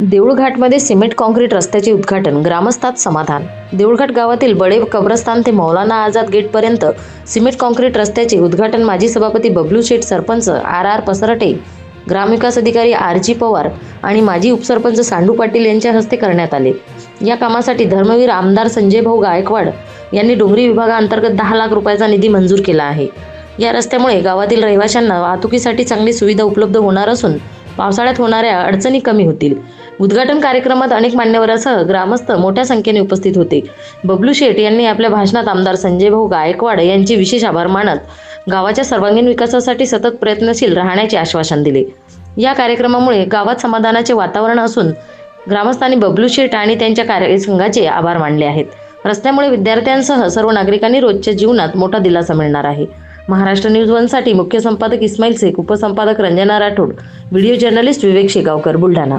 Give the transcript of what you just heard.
देऊळघाटमध्ये cement concrete रस्त्याचे उद्घाटन ग्रामस्थात समाधान. देऊळघाट गावातील बडे कब्रस्तान ते मौलाना आझाद गेटपर्यंत सिमेंट काँक्रीट रस्त्याचे उद्घाटन माजी सभापती बबलू शेठ सरपंच आर आर पसरटे ग्रामविकास अधिकारी आर जी पवार आणि माजी उपसरपंच सांडू पाटील यांच्या हस्ते करण्यात आले. या कामासाठी धर्मवीर आमदार संजय भाऊ गायकवाड यांनी डोंगरी विभागाअंतर्गत दहा लाख रुपयाचा निधी मंजूर केला आहे. या रस्त्यामुळे गावातील रहिवाशांना वाहतुकीसाठी चांगली सुविधा उपलब्ध होणार असून पावसाळ्यात होणाऱ्या अडचणी कमी होतील. उद्घाटन कार्यक्रमात अनेक मान्यवरांसह ग्रामस्थ मोठ्या संख्येने उपस्थित होते. बबलू शेठ यांनी आपल्या भाषणात आमदार संजय भाऊ गायकवाड यांचे विशेष आभार मानत गावाच्या सर्वांगीण विकासासाठी सतत प्रयत्नशील राहण्याचे आश्वासन दिले. या कार्यक्रमामुळे गावात समाधानाचे वातावरण असून ग्रामस्थांनी बबलू शेठ आणि त्यांच्या कार्यसंघाचे आभार मानले आहेत. रस्त्यामुळे विद्यार्थ्यांसह सर्व नागरिकांनी रोजच्या जीवनात मोठा दिलासा मिळणार आहे. महाराष्ट्र न्यूज वनसाठी मुख्य संपादक इस्माईल शेख उपसंपादक रंजना राठोड व्हिडिओ जर्नलिस्ट विवेक शेगावकर बुलढाणा.